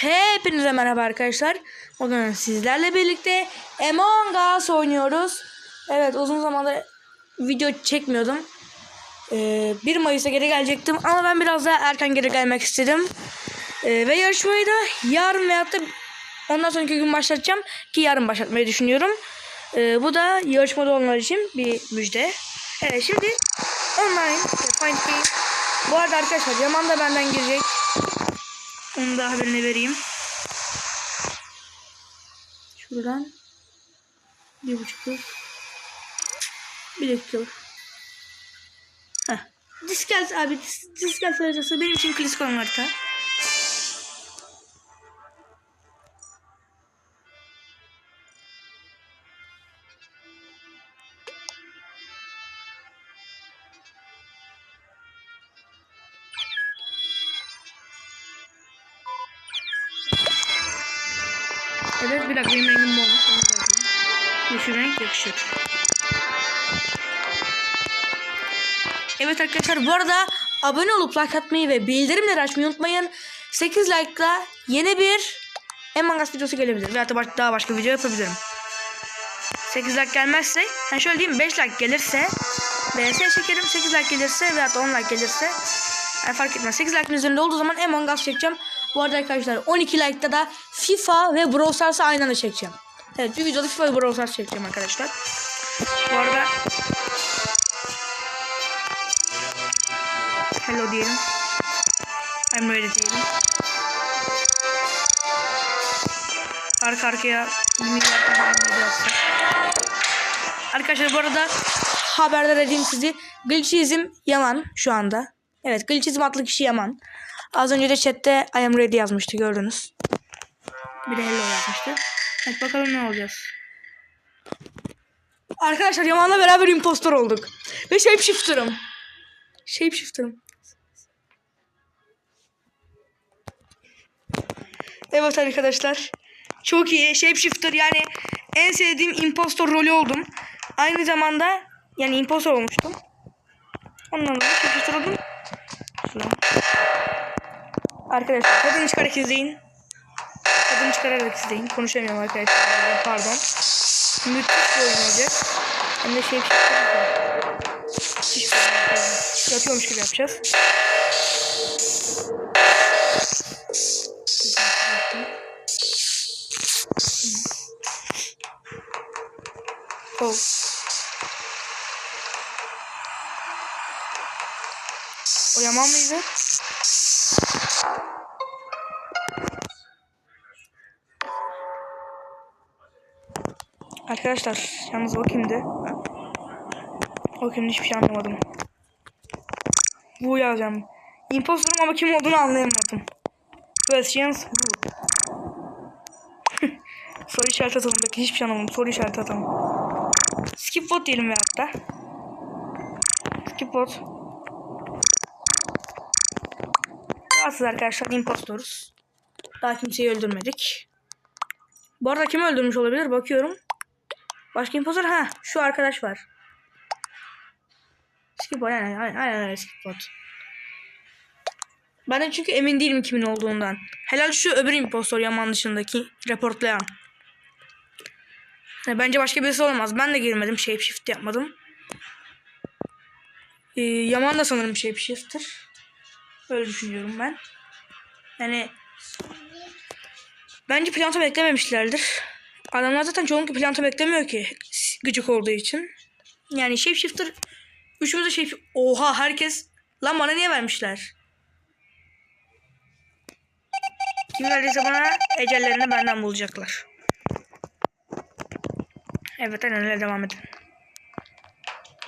Hepinize merhaba arkadaşlar. Bugün sizlerle birlikte Among Us oynuyoruz. Evet uzun zamandır video çekmiyordum. Ee, 1 Mayıs'a geri gelecektim ama ben biraz daha erken geri gelmek istedim. Ee, ve yarışmayı da yarın veyahut da ondan sonraki gün başlatacağım ki yarın başlatmayı düşünüyorum. Ee, bu da yarışmada olanlar için bir müjde. Evet şimdi online Find. Bu arada arkadaşlar Yaman da benden girecek. Onu da haberini vereyim. Şuradan bir buçuk yıl. Bir dakika. Heh. Diskel abi dis, diskel haritası benim için klasik olan harita. Evet bir dakika benim rengim zaten. Yeşil renk yakışır. Evet arkadaşlar bu arada abone olup like atmayı ve bildirimleri açmayı unutmayın. 8 like'la yeni bir Among Us videosu gelebilir. Veyahut da daha başka video yapabilirim. 8 like gelmezse, yani şöyle diyeyim 5 like gelirse BS çekerim. 8 like gelirse veyahut da 10 like gelirse yani fark etmez. 8 like'ın üzerinde olduğu zaman Among Us çekeceğim. Bu arada arkadaşlar 12 like'da da FIFA ve Brawl Stars'ı aynı anda çekeceğim. Evet bir videoda FIFA ve Brawl Stars çekeceğim arkadaşlar. Bu arada Hello diyelim. I'm ready diyelim. Arka arkaya. Arkadaşlar bu arada haberdar edeyim sizi. Glitchizm Yaman şu anda. Evet Glitchizm adlı kişi Yaman. Az önce de chatte I am ready yazmıştı gördünüz. Bir de hello yazmıştı. Evet bakalım ne olacağız. Arkadaşlar Yaman'la beraber impostor olduk. Ve shapeshifter'ım. Shapeshifter'ım. Evet arkadaşlar. Çok iyi. Shapeshifter yani en sevdiğim impostor rolü oldum. Aynı zamanda yani impostor olmuştum. Ondan dolayı shapeshifter oldum. Şuradan. Arkadaşlar kadın çıkarak izleyin. Kadın çıkararak izleyin. Konuşamıyorum arkadaşlar. Pardon. Müthiş bir oyun olacak. Hem de var. Müthiş bir oyun olacak. Yatıyormuş gibi yapacağız. Oh. O Yaman mıydı? Arkadaşlar yalnız o kimdi? O kimdi hiçbir şey anlamadım. Bu yazacağım. Imposter'ım ama kim olduğunu anlayamadım. Questions who? Soru işareti atalımdaki hiçbir şey anlamadım. Soru işareti atalım. Skip vote diyelim veyahut da. Skip vote. Rahatsız arkadaşlar impostoruz. Daha kimseyi öldürmedik. Bu arada kimi öldürmüş olabilir bakıyorum. Başka impostor ha şu arkadaş var. Skip vote aynen aynen aynen aynen skip vote. Ben de çünkü emin değilim kimin olduğundan. Helal şu öbür impostor Yaman dışındaki reportlayan. Yani bence başka birisi olmaz. Ben de girmedim. Shapeshift yapmadım. Ee, Yaman da sanırım shapeshifter. Öyle düşünüyorum ben. Yani bence planta beklememişlerdir. Adamlar zaten çoğunlukla planta beklemiyor ki gıcık olduğu için. Yani shapeshifter üçümüz de shape Oha herkes lan bana niye vermişler? Kim verdiyse bana ecellerini benden bulacaklar. Evet aynen öyle devam edin.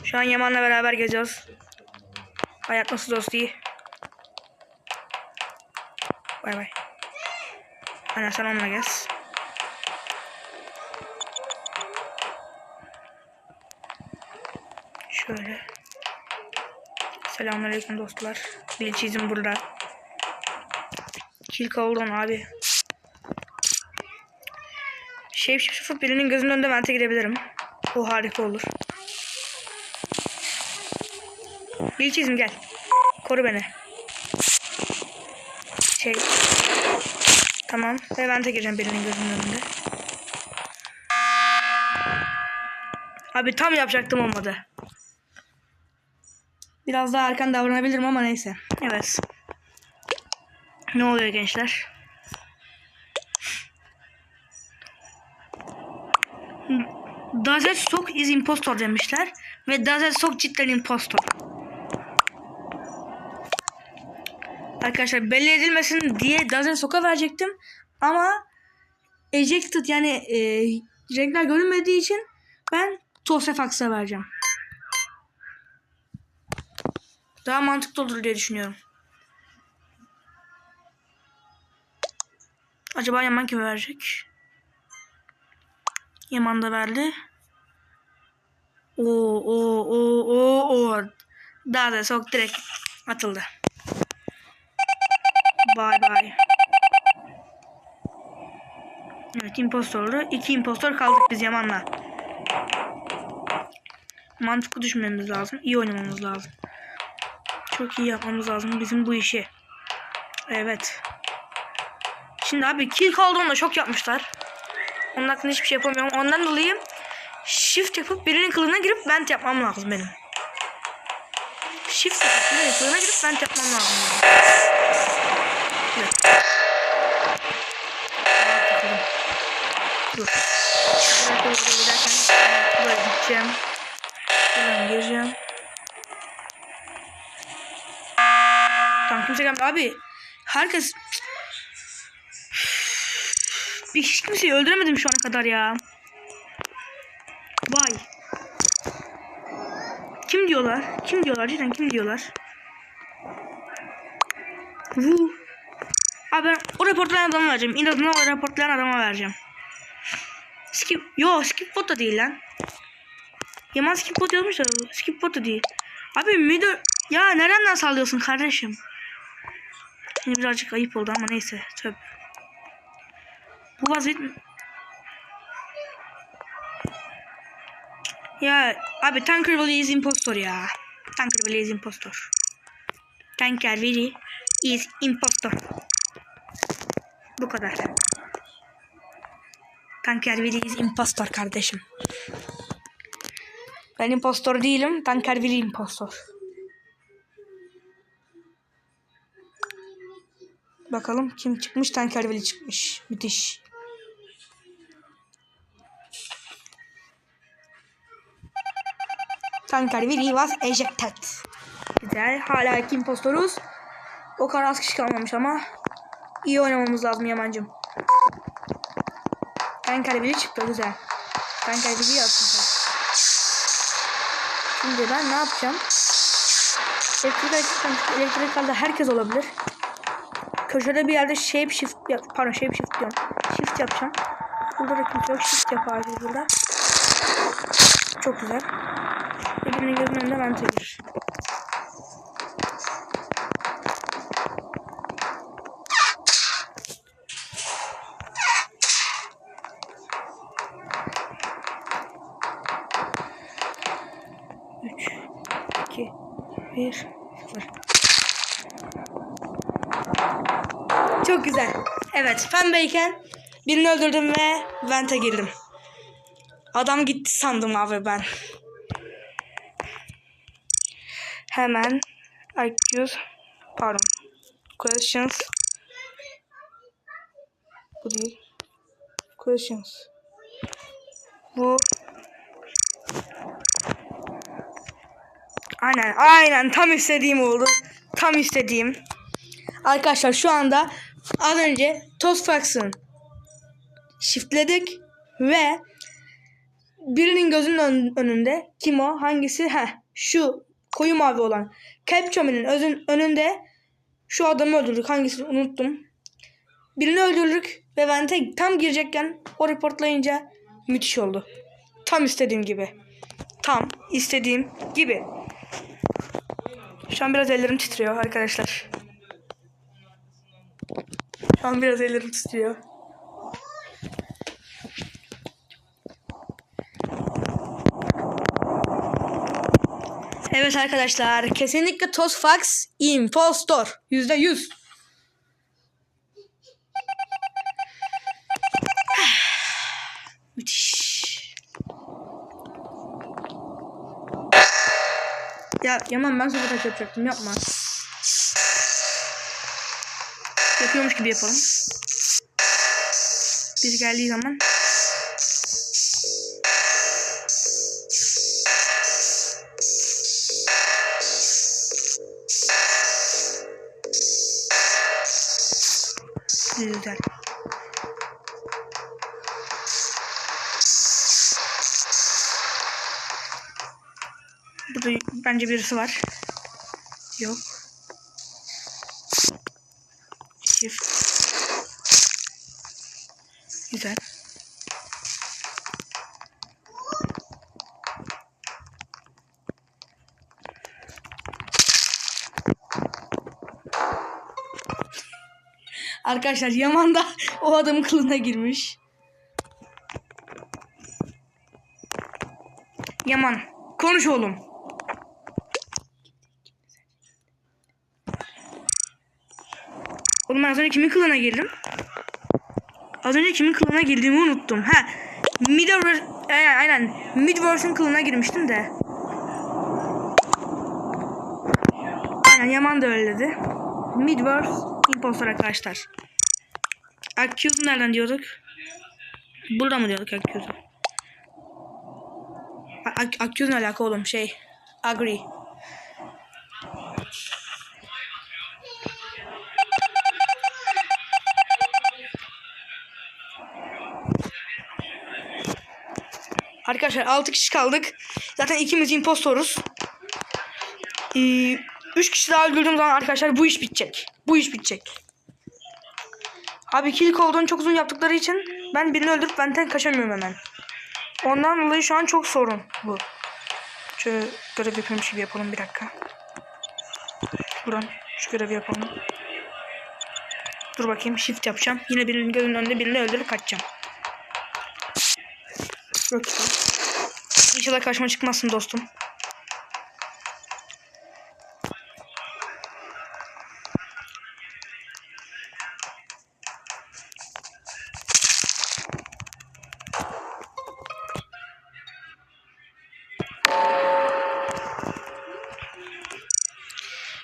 Şu an Yaman'la beraber geziyoruz. Hayat nasıl dostu? Bay bay. Aynen sen onunla gez. Şöyle. Selamünaleyküm dostlar. Bir çizim burada. Kill oldun abi. Shapeshifter birinin gözünün önünde vente girebilirim. O harika olur. Bir çizim gel. Koru beni. Şey. Tamam. Ve ben de gireceğim birinin gözünün önünde. Abi tam yapacaktım olmadı. Biraz daha erken davranabilirim ama neyse. Evet. Ne oluyor gençler? Does it stock is impostor demişler. Ve does it stock cidden impostor. Arkadaşlar belli edilmesin diye does it stock'a verecektim. Ama ejected yani e, renkler görünmediği için ben Tosefax'a vereceğim. Daha mantıklı olur diye düşünüyorum. Acaba Yaman kime verecek? Yaman da verdi. Oo o o o o. Daha da sok direkt atıldı. Bye bye. Evet impostorlu. İki impostor kaldık biz Yaman'la. Mantıklı düşünmemiz lazım. İyi oynamamız lazım. Çok iyi yapmamız lazım bizim bu işi. Evet. Şimdi abi kill kaldığında şok yapmışlar. Onun hakkında hiçbir şey yapamıyorum. Ondan dolayı shift yapıp birinin kılığına girip vent yapmam lazım benim. Shift yapıp birinin kılığına girip vent yapmam lazım. Evet. Dur. Şuraya doğru giderken böyle gideceğim. Buradan gireceğim. Gelmedi. Abi herkes bir hiç kimseyi öldüremedim şu ana kadar ya. Vay. Kim diyorlar? Kim diyorlar? Cidden kim diyorlar? Vu. Abi ben o raportlayan adama vereceğim. İnadına o raportlayan adama vereceğim. Skip. Yo skip bot değil lan. Yaman skip bot yazmış da skip bot değil. Abi müdür. Ya nereden sallıyorsun kardeşim? Şimdi birazcık ayıp oldu ama neyse. Tabii. Bu vaziyet Ya abi Tankerville is impostor ya. Tankerville is impostor. Tankerville is impostor. Bu kadar. Tankerville is impostor kardeşim. Ben impostor değilim. Tankerville impostor. Bakalım kim çıkmış? Tankerville çıkmış. Müthiş. Tankerville was ejected. Güzel. Hala iki impostoruz. O kadar az kişi kalmamış ama iyi oynamamız lazım Yamancım. Tankerville çıktı. Güzel. Tankerville'i yaptım. Şimdi ben ne yapacağım? Elektrik elektrik elektrikalda herkes olabilir. Köşede bir yerde shape shift yap pardon shape shift diyorum. Shift yapacağım. Burada da kimse yok. Shift yapar burada. Çok güzel. Birbirinin gözünün önünde ben gelir. Üç, iki, bir, sıfır. Çok güzel. Evet, pembeyken birini öldürdüm ve vente girdim. Adam gitti sandım abi ben. Hemen IQ's pardon. Questions bu değil. Questions. Bu Aynen aynen tam istediğim oldu. Tam istediğim. Arkadaşlar şu anda az önce Toastfax'ın shiftledik ve birinin gözünün ön- önünde kim o hangisi? Ha şu koyu mavi olan Capchome'nin özün önünde şu adamı öldürdük. Hangisini unuttum. Birini öldürdük ve vente tam girecekken o reportlayınca müthiş oldu. Tam istediğim gibi. Tam istediğim gibi. Şu an biraz ellerim titriyor arkadaşlar şu an biraz ellerim titriyor. Evet arkadaşlar kesinlikle toz Tosfax impostor yüzde yüz. Müthiş. Ya Yaman ben sana taş yapacaktım yapma. Yapıyormuş gibi yapalım. Bir geldiği zaman. Güzel. Burada bence birisi var. Yok. Çift. Güzel. Arkadaşlar Yaman da o adamın kılına girmiş. Yaman konuş oğlum. Oğlum ben az önce kimin kılına girdim? Az önce kimin kılına girdiğimi unuttum. Ha. Midverse aynen, aynen. Midverse'ın girmiştim de. Aynen Yaman da öyle dedi. Midverse impostor arkadaşlar. Accuse nereden diyorduk? Burada mı diyorduk Accuse? A- Accuse ne alaka oğlum şey. Agree. Arkadaşlar 6 kişi kaldık. Zaten ikimiz impostoruz. 3 kişi daha öldürdüğüm zaman arkadaşlar bu iş bitecek. Bu iş bitecek. Abi kill olduğunu çok uzun yaptıkları için ben birini öldürüp benden kaçamıyorum hemen. Ondan dolayı şu an çok sorun bu. Şöyle görev yapıyormuş gibi yapalım bir dakika. Buradan şu görevi yapalım. Dur bakayım shift yapacağım. Yine birinin gözünün önünde birini öldürüp kaçacağım. İşte. İnşallah karşıma çıkmazsın dostum.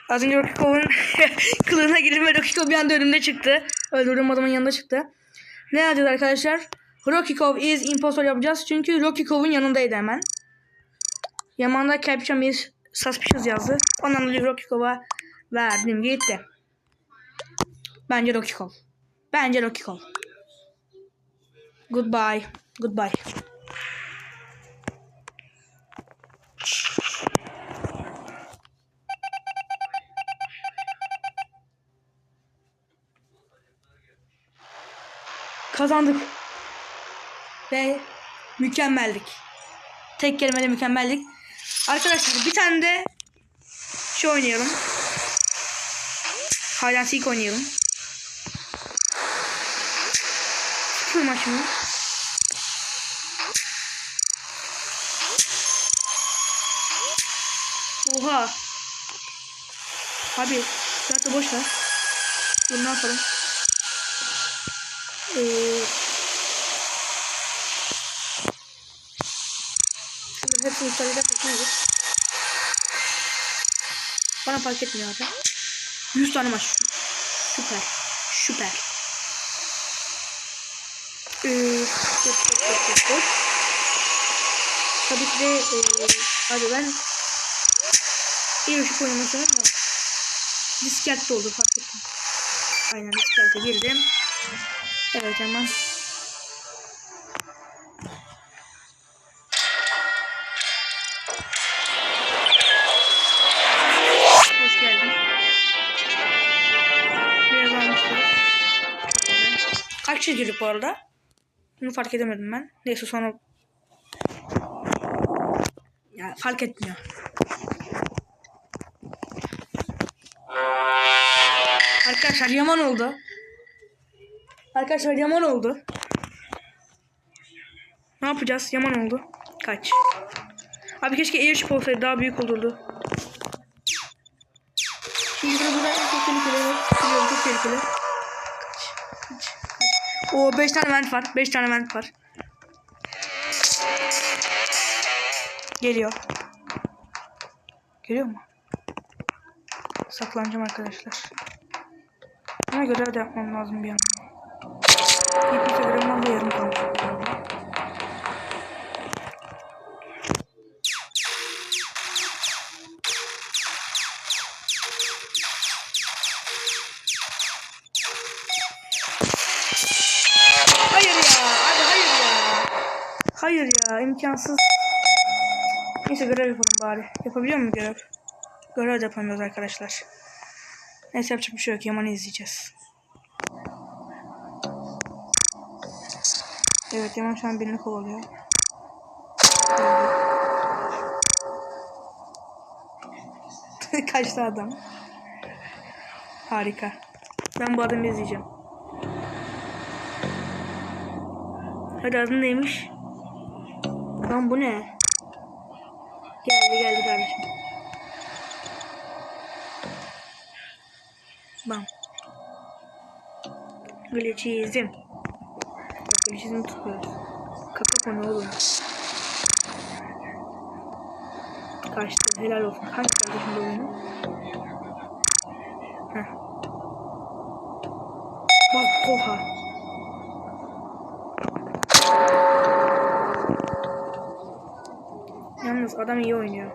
Az önce Rokikov'un kılığına girdim ve Rokikov bir anda önümde çıktı. Öldürdüğüm adamın yanında çıktı. Ne yapacağız arkadaşlar? Rokikov is impostor yapacağız. Çünkü Rokikov'un yanındaydı hemen. Yaman'da Caption is suspicious yazdı. Ondan dolayı Rokikov'a verdim gitti. Bence Rokikov. Bence Rokikov. Goodbye. Goodbye. Kazandık. Ve mükemmellik. Tek kelimeyle mükemmellik. Arkadaşlar bir tane de şey oynayalım. Hide seek oynayalım. Sıfır maç mı? Oha. Abi zaten boş ver. Dur ne yapalım? Ee, Edersek ne olur? Bana fark etmiyor abi. 100 tane maç. Süper. Süper. Ee. Tabii ki de ee, abi ben iyi ışık oynamasını ama diskette oldu fark ettim. Aynen diskette girdim. Evet hemen. Girdik bu arada? Bunu fark edemedim ben. Neyse sonra... Ya fark etmiyor. Arkadaşlar yaman oldu. Arkadaşlar yaman oldu. Ne yapacağız? Yaman oldu. Kaç. Abi keşke airship olsaydı daha büyük olurdu. Şimdi burada burada çok tehlikeli. çok tehlikeli. Oo 5 tane vent var. 5 tane vent var. Geliyor. Görüyor musun? Saklanacağım arkadaşlar. Ama görev de yapmam lazım bir yandan. TP görevimden de yarım imkansız. Neyse görev yapalım bari. Yapabiliyor muyum görev? Görev de yapamıyoruz arkadaşlar. Neyse yapacak bir şey yok. Yaman'ı izleyeceğiz. Evet Yaman şu an birini kovalıyor. Kaçtı adam. Harika. Ben bu adamı izleyeceğim. Hadi adın neymiş? Lan bu ne? Geldi geldi kardeşim. Bam. Glitchizm. Glitchizm tutuyoruz. Kaka ne olur. Kaçtı. Helal olsun. Hangi kardeşim benim? Heh. Bak oha. Yalnız adam iyi oynuyor.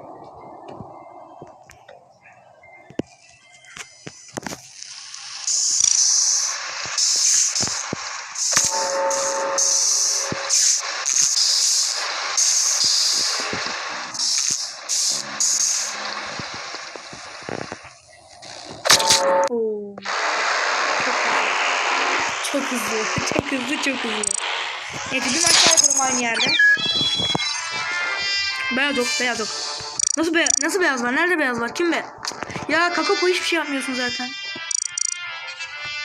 Oo. Çok hızlı. Çok hızlı, çok hızlı. Evet, bir maç yapalım aynı yerde. Beyaz yok, beyaz yok. Nasıl beyaz, nasıl beyaz var? Nerede beyaz var? Kim be? Ya Kakapo hiçbir şey yapmıyorsun zaten.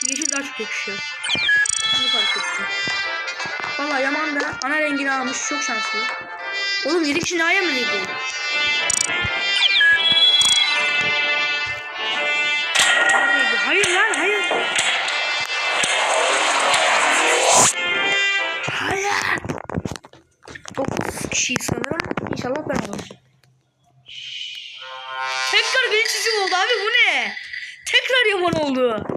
Yeşil daha çok yakışıyor. Bunu fark ettim. Valla Yaman da ana rengini almış. Çok şanslı. Oğlum 7 kişi daha mı neydi? Hayır lan hayır. Hayır. 9 kişi sanırım. İnşallah ben. Tekrar geçici oldu abi bu ne? Tekrar yaman oldu.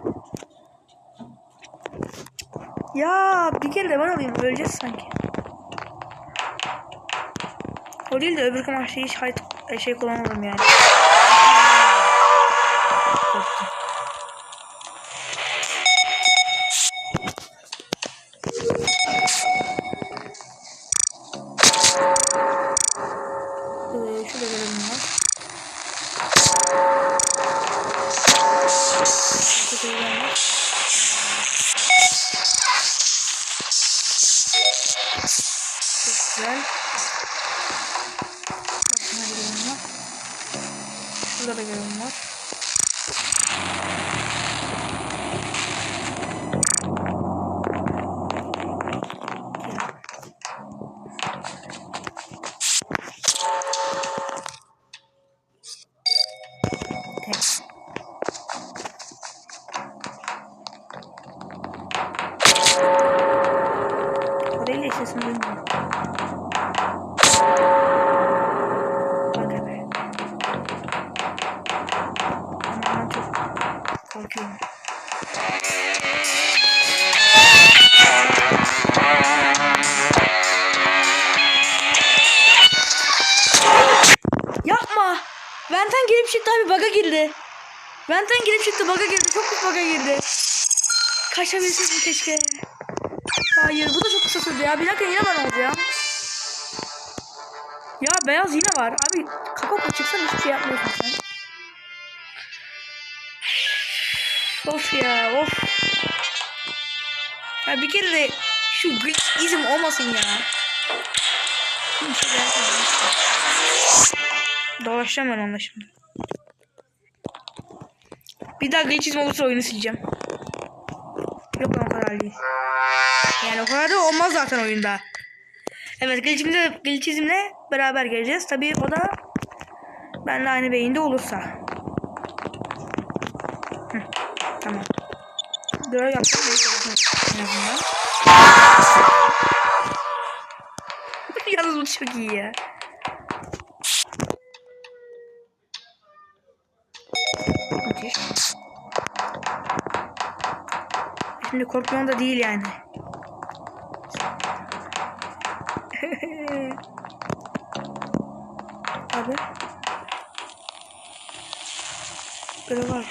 Ya bir kere de ben alayım öleceğiz sanki. O değil de öbür maçta hiç hayt şey kullanmadım yani. Şurada da görelim var. Keşke. Hayır bu da çok kısa sürdü ya. Bir dakika yine ben oldu ya. Ya beyaz yine var. Abi kakao çıksan hiçbir şey yapmıyorsun sen. Of ya of. Ya bir kere de şu glitchizm olmasın ya. Dolaşacağım ben onunla şimdi. Bir daha glitchizm olursa oyunu sileceğim yeterli. Yani o kadar da olmaz zaten oyunda. Evet glitchimle, glitchizmle beraber geleceğiz. Tabii o da benle aynı beyinde olursa. Hı, tamam. Görev yapsam. Şey Yalnız bu çok iyi ya. Müthiş. Şimdi korkmam da değil yani. Abi. Böyle var.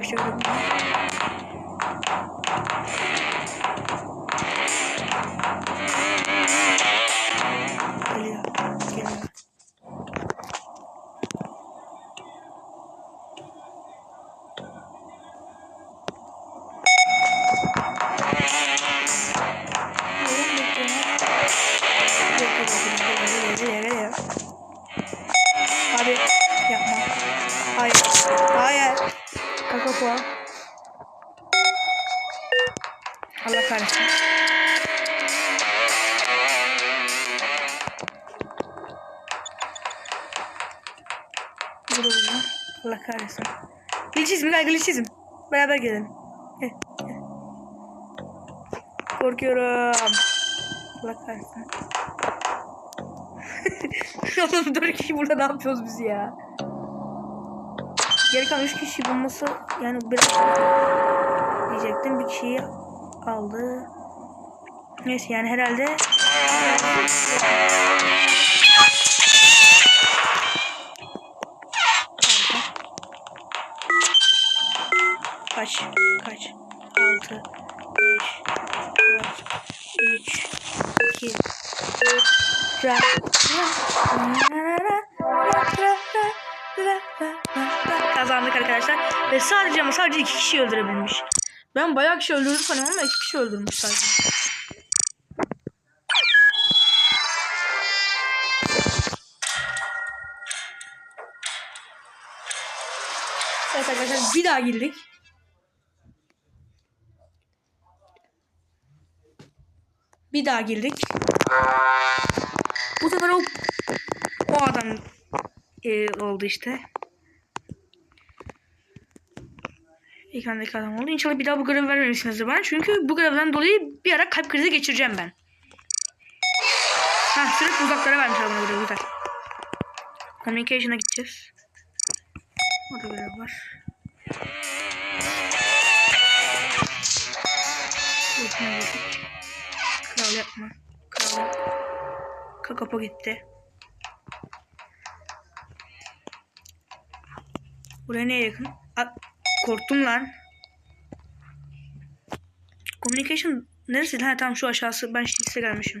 O Allah kahretsin. Oğlum dört kişi burada ne yapıyoruz biz ya? Geri kalan üç kişi bulması yani biraz diyecektim bir kişiyi aldı. Neyse yani herhalde Kazandık arkadaşlar. Ve sadece ama sadece iki kişi öldürebilmiş. Ben bayağı kişi öldürdüm sanıyorum ama iki kişi öldürmüş sadece. Evet arkadaşlar bir daha girdik. Bir daha girdik. Bu sefer o o adam e, oldu işte. Ekrandaki adam oldu. İnşallah bir daha bu görevi vermemişsinizdir bana. Çünkü bu görevden dolayı bir ara kalp krizi geçireceğim ben. Ha sürekli uzaklara vermişler bana görevi. Güzel. Communication'a gideceğiz. Orada görev var. Kral yapma. Kral yapma. Kakapo gitti. Buraya neye yakın? A korktum lan. Communication neresi? Ha tamam şu aşağısı. Ben işte gelmişim.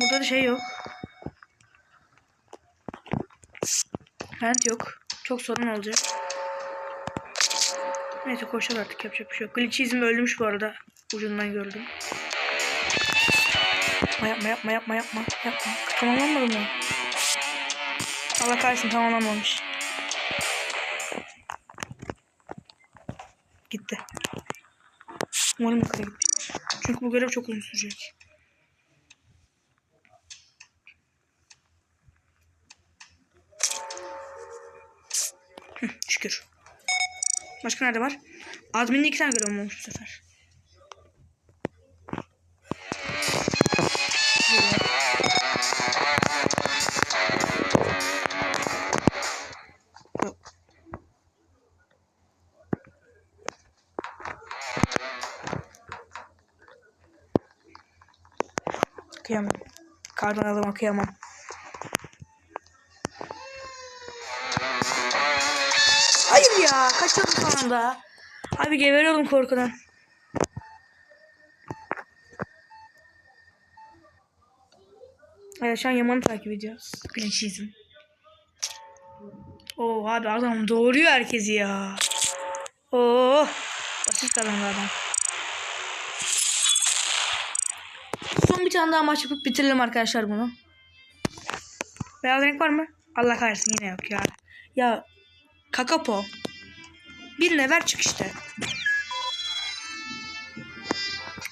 Burada da şey yok. Vent yok. Çok sorun olacak. Neyse koşacağız artık yapacak bir şey yok. Glitchizm ölmüş bu arada. Ucundan gördüm. Yapma yapma yapma yapma yapma yapma. Tamamlanmadı mı? Allah kahretsin tamamlanmamış. Gitti. Umarım yukarı gitmiş. Çünkü bu görev çok uzun sürecek. Hı, şükür. Başka nerede var? Admin'de iki tane görev olmuş bu sefer. Kıyamam. Kardan adama kıyamam. Hayır ya. Kaçırdım son anda. Abi geberiyordum korkudan. Evet şu an Yaman'ı takip ediyoruz. Glitchizm. Oo abi adam doğuruyor herkesi ya. Oo. Basit kazandı adam. Bir tane daha maç yapıp bitirelim arkadaşlar bunu. Beyaz renk var mı? Allah kahretsin yine yok ya. Ya Kakapo. Birine ver çık işte.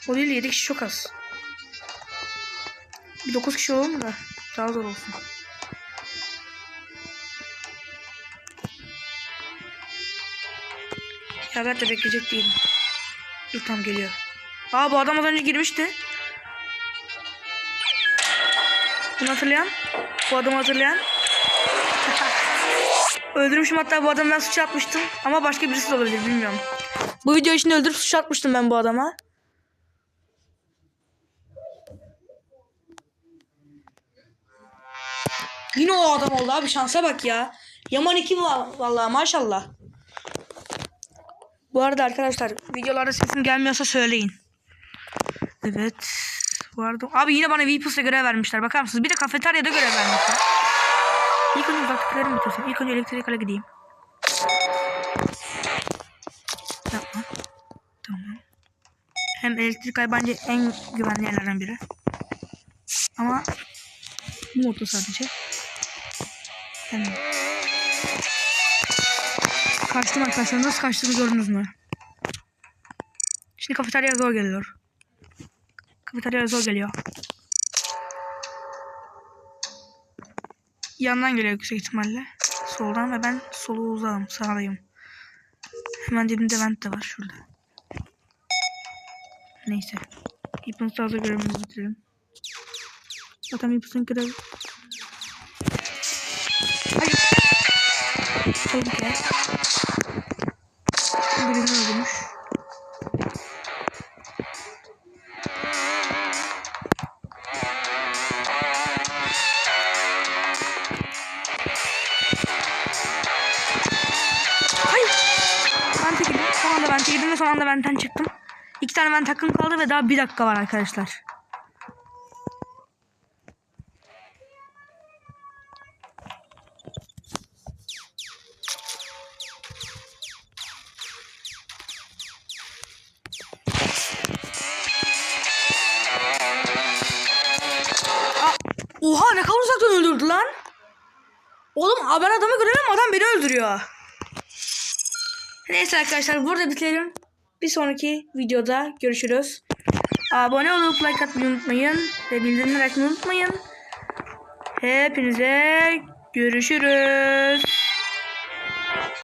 O değil 7 kişi çok az. Bir 9 kişi olalım da daha zor olsun. Ya ben de bekleyecek değilim. Dur tam geliyor. Aa bu adam az önce girmişti. Bunu hatırlayan? Bu adamı hatırlayan? Öldürmüşüm hatta bu adamı ben suç atmıştım. Ama başka birisi de olabilir bilmiyorum. Bu video için öldürüp suç atmıştım ben bu adama. Yine o adam oldu abi şansa bak ya. Yaman 2 va- vallahi maşallah. Bu arada arkadaşlar videolarda sesim gelmiyorsa söyleyin. Evet. Bu abi yine bana VPus'ta görev vermişler. Bakar mısınız? Bir de kafeteryada görev vermişler. İlk önce uzaklıklarımı bitirsin. İlk önce elektrik ala gideyim. Yapma. Tamam. Hem elektrik ay bence en güvenli yerlerden biri. Ama bu modda sadece. Hemen. Kaçtım arkadaşlar. Nasıl kaçtığımı gördünüz mü? Şimdi kafeterya zor geliyor. Kafeterya zor geliyor. Yandan geliyor yüksek ihtimalle. Soldan ve ben solu uzağım. Sağdayım. Hemen dibimde vent de var şurada. Neyse. İpin sağda görevimizi bitirelim. Zaten İpin görev... Hayır. Tehlike. Birini öldürmüş. Ve son anda ventten çıktım. İki tane vent hakkım kaldı ve daha bir dakika var arkadaşlar. Oha ne kadar uzaktan öldürdü lan. Oğlum ben adamı göremiyorum adam beni öldürüyor. Neyse arkadaşlar burada bitirelim. Bir sonraki videoda görüşürüz. Abone olup like atmayı unutmayın. Ve bildirimleri açmayı unutmayın. Hepinize görüşürüz.